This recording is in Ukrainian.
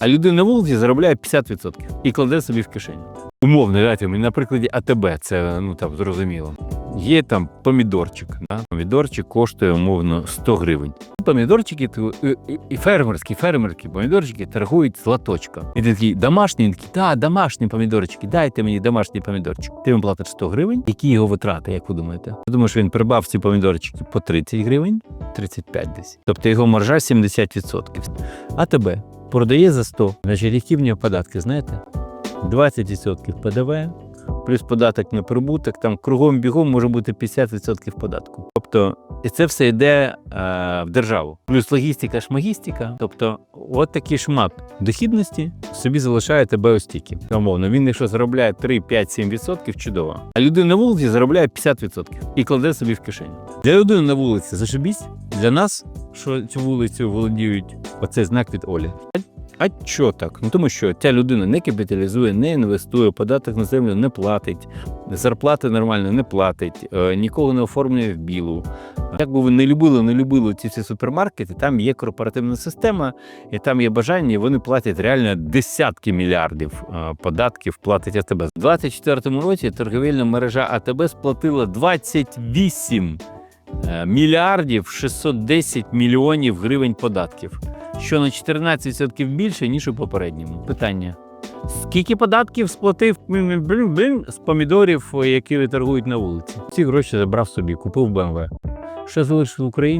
А людина на вулиці заробляє 50% і кладе собі в кишеню. Умовно, дайте мені на прикладі АТБ, це ну там зрозуміло. Є там помідорчик. Да? Помідорчик коштує умовно 100 гривень. Помідорчики то, і, фермерські, фермерські помідорчики торгують з латочка. І ти такий домашній, він такий, та домашні помідорчики, дайте мені домашній помідорчик. Ти йому платиш 100 гривень. Які його витрати, як ви думаєте? Я думаю, він придбав ці помідорчики по 30 гривень, 35 десь. Тобто його маржа 70%. А тебе продає за 100. Значить, які в нього податки, знаєте? 20% ПДВ, плюс податок на прибуток, там кругом бігом може бути 50% податку. Тобто, і це все йде е, в державу. Плюс логістика, шмагістика. Тобто, от такий шмат дохідності собі залишає тебе ось стільки. Умовно, він якщо заробляє 3, 5, 7%, чудово. А людина на вулиці заробляє 50% і кладе собі в кишеню. Для людини на вулиці зашибісь. Для нас, що цю вулицю володіють, оцей знак від Олі. А що так? Ну тому що ця людина не капіталізує, не інвестує, податок на землю не платить, зарплати нормально не платить, е, нікого не оформлює в білу. Як би ви не любили, не любили ці всі супермаркети, там є корпоративна система, і там є бажання, і вони платять реально десятки мільярдів е, податків, платить АТБ. У 2024 році торговельна мережа АТБ сплатила 28 е, мільярдів 610 мільйонів гривень податків що на 14% більше, ніж у попередньому. Питання. Скільки податків сплатив з помідорів, які торгують на вулиці? Ці гроші забрав собі, купив БМВ. Що залишив в Україні?